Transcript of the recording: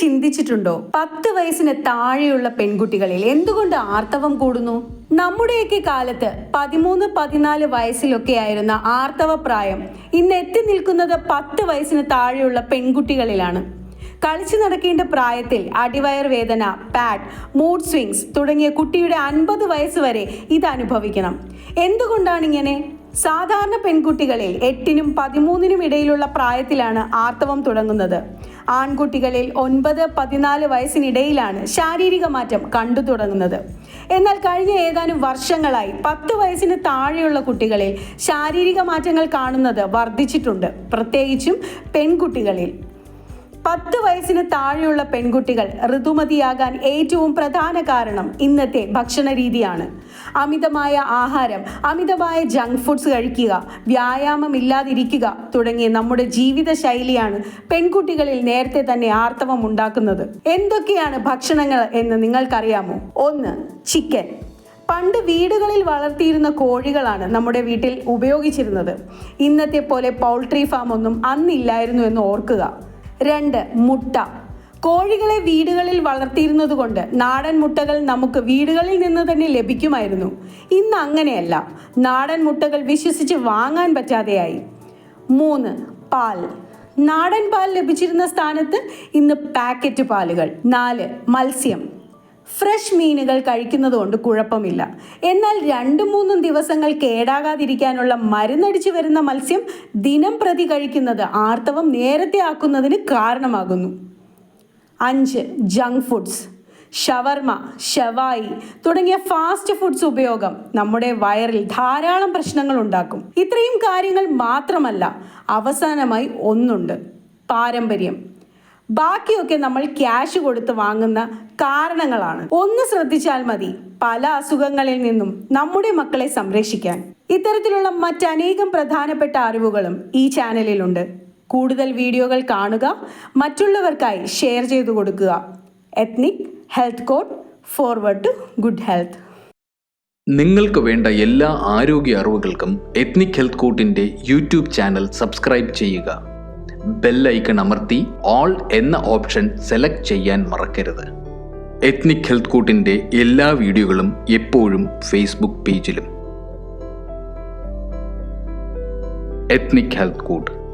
ചിന്തിച്ചിട്ടുണ്ടോ? പത്ത് വയസ്സിന് താഴെയുള്ള പെൺകുട്ടികളിൽ എന്തുകൊണ്ട് ആർത്തവം കൂടുന്നു? നമ്മുടെയൊക്കെ കാലത്ത് പതിമൂന്ന് പതിനാല് വയസ്സിലൊക്കെ ആയിരുന്ന ആർത്തവ പ്രായം ഇന്ന് എത്തി നിൽക്കുന്നത് പത്ത് വയസ്സിന് താഴെയുള്ള പെൺകുട്ടികളിലാണ്. കളിച്ചു നടക്കേണ്ട പ്രായത്തിൽ അടിവയർ വേദന പാഡ് മൂഡ് സ്വിങ്സ് തുടങ്ങിയ കുട്ടിയുടെ അൻപത് വയസ്സ് വരെ ഇത് അനുഭവിക്കണം. എന്തുകൊണ്ടാണ് ഇങ്ങനെ? സാധാരണ പെൺകുട്ടികളിൽ എട്ടിനും പതിമൂന്നിനും ഇടയിലുള്ള പ്രായത്തിലാണ് ആർത്തവം തുടങ്ങുന്നത്. ആൺകുട്ടികളിൽ ഒൻപത് പതിനാല് വയസ്സിനിടയിലാണ് ശാരീരിക മാറ്റം കണ്ടു തുടങ്ങുന്നത്. എന്നാൽ കഴിഞ്ഞ ഏതാനും വർഷങ്ങളായി പത്ത് വയസ്സിന് താഴെയുള്ള കുട്ടികളിൽ ശാരീരിക മാറ്റങ്ങൾ കാണുന്നത് വർദ്ധിച്ചിട്ടുണ്ട്. പ്രത്യേകിച്ചും പെൺകുട്ടികളിൽ. പത്ത് വയസ്സിന് താഴെയുള്ള പെൺകുട്ടികൾ ഋതുമതിയാകാൻ ഏറ്റവും പ്രധാന കാരണം ഇന്നത്തെ ഭക്ഷണ രീതിയാണ് അമിതമായ ആഹാരം അമിതമായ ജങ്ക് ഫുഡ്സ് കഴിക്കുക വ്യായാമം ഇല്ലാതിരിക്കുക തുടങ്ങിയ നമ്മുടെ ജീവിത ശൈലിയാണ് പെൺകുട്ടികളിൽ നേരത്തെ തന്നെ ആർത്തവം ഉണ്ടാക്കുന്നത്. എന്തൊക്കെയാണ് ഭക്ഷണങ്ങൾ എന്ന് നിങ്ങൾക്കറിയാമോ? ഒന്ന് ചിക്കൻ പണ്ട് വീടുകളിൽ വളർത്തിയിരുന്ന കോഴികളാണ് നമ്മുടെ വീട്ടിൽ ഉപയോഗിച്ചിരുന്നത്. ഇന്നത്തെ പോലെ പൗൾട്രി ഫാം ഒന്നും അന്നില്ലായിരുന്നു എന്ന് ഓർക്കുക. രണ്ട് മുട്ട. കോഴികളെ വീടുകളിൽ വളർത്തിയിരുന്നത് കൊണ്ട് നാടൻ മുട്ടകൾ നമുക്ക് വീടുകളിൽ നിന്ന് തന്നെ ലഭിക്കുമായിരുന്നു. ഇന്ന് അങ്ങനെയല്ല. നാടൻ മുട്ടകൾ വിശ്വസിച്ച് വാങ്ങാൻ പറ്റാതെയായി. മൂന്ന് പാൽ. നാടൻ പാൽ ലഭിച്ചിരുന്ന സ്ഥാനത്ത് ഇന്ന് പാക്കറ്റ് പാലുകൾ. നാല് മത്സ്യം. ഫ്രഷ് മീനുകൾ കഴിക്കുന്നത് കൊണ്ട് കുഴപ്പമില്ല. എന്നാൽ രണ്ടു മൂന്നും ദിവസങ്ങൾ കേടാകാതിരിക്കാനുള്ള മരുന്നടിച്ചു വരുന്ന മത്സ്യം ദിനം പ്രതി കഴിക്കുന്നത് ആർത്തവം നേരത്തെ ആക്കുന്നതിന് കാരണമാകുന്നു. അഞ്ച് ജങ്ക് ഫുഡ്സ് ഷവർമ ഷവായി തുടങ്ങിയ ഫാസ്റ്റ് ഫുഡ്സ് ഉപയോഗം നമ്മുടെ വയറിൽ ധാരാളം പ്രശ്നങ്ങൾ ഉണ്ടാക്കും. ഇത്രയും കാര്യങ്ങൾ മാത്രമല്ല അവസാനമായി ഒന്നുണ്ട് പാരമ്പര്യം. ബാക്കിയൊക്കെ നമ്മൾ ക്യാഷ് കൊടുത്ത് വാങ്ങുന്ന കാരണങ്ങളാണ്. ഒന്ന് ശ്രദ്ധിച്ചാൽ മതി പല അസുഖങ്ങളിൽ നിന്നും നമ്മുടെ മക്കളെ സംരക്ഷിക്കാൻ. ഇത്തരത്തിലുള്ള മറ്റനേകം പ്രധാനപ്പെട്ട അറിവുകളും ഈ ചാനലിലുണ്ട്. കൂടുതൽ വീഡിയോകൾ കാണുക മറ്റുള്ളവർക്കായി ഷെയർ ചെയ്തു കൊടുക്കുക. Ethnic health code forward to good health നിങ്ങൾക്ക് വേണ്ട എല്ലാ ആരോഗ്യ അറിവുകൾക്കും എത്നിക് ഹെൽത്ത് കോട്ടിന്റെ യൂട്യൂബ് ചാനൽ സബ്സ്ക്രൈബ് ചെയ്യുക. ബെല്ലൈക്കൺ അമർത്തി ഓൾ എന്ന ഓപ്ഷൻ സെലക്ട് ചെയ്യാൻ മറക്കരുത്. എത്നിക് ഹെൽത്ത് കൂട്ടിന്റെ എല്ലാ വീഡിയോകളും എപ്പോഴും ഫേസ്ബുക്ക് പേജിലും എത്നിക് ഹെൽത്ത് കോട്ട്